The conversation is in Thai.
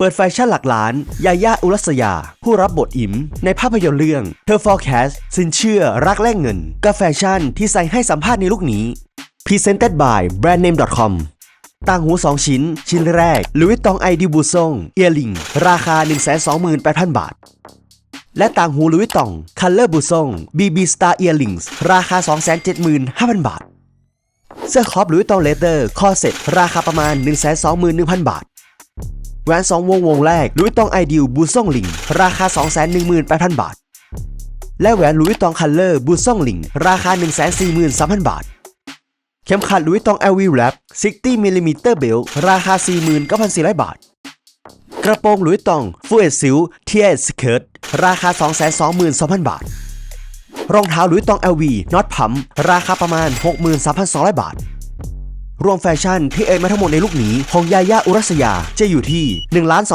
เปิดแฟชั่นหลักล้าน ยาย่าอุรัสยา ผู้รับบทอิม ในภาพยนตร์เรื่อง Her Forecast สินเชื่อรักแลกเงินกับแฟชั่นที่ใส่ให้สัมภาษณ์ในลุคนี้ Presented by brandname.com ต่างหู 2 ชิ้น ชิ้นแรก Louis Vuitton ID b u s o n เอียริง ราคา 128,000 บาท และต่างหู Louis Vuitton Color b u s o n BB Star Earrings ราคา 275,000 บาท เสื้อคอป Louis Vuitton Leather คอเซ็ตราคาประมาณ 121,000 บาท แหวน2วงวงแรกลุยตองไอเดิวบูซ่องลิง ราคา 218,000 บาท และแหวนลุยตองคัลเลอร์บูซ่องลิง ราคา 143,000 บาท เข็มขัดลุยตองเอ LV Wrap 60มิลลิมิเตอร์เบลราคา 49,400 บาท กระโปรงลุยตองฟูเอซิลเทียสเคิร์ตราคา 222,000 บาท รองเท้าลุยตองเอลวีน็อตพัมราคาประมาณ 63,200 บาท รวมแฟชั่นที่เอ็นมาทั้งหมดในลูกหนีของยาย่าอุรัสยาจะอยู่ที่1ล้าน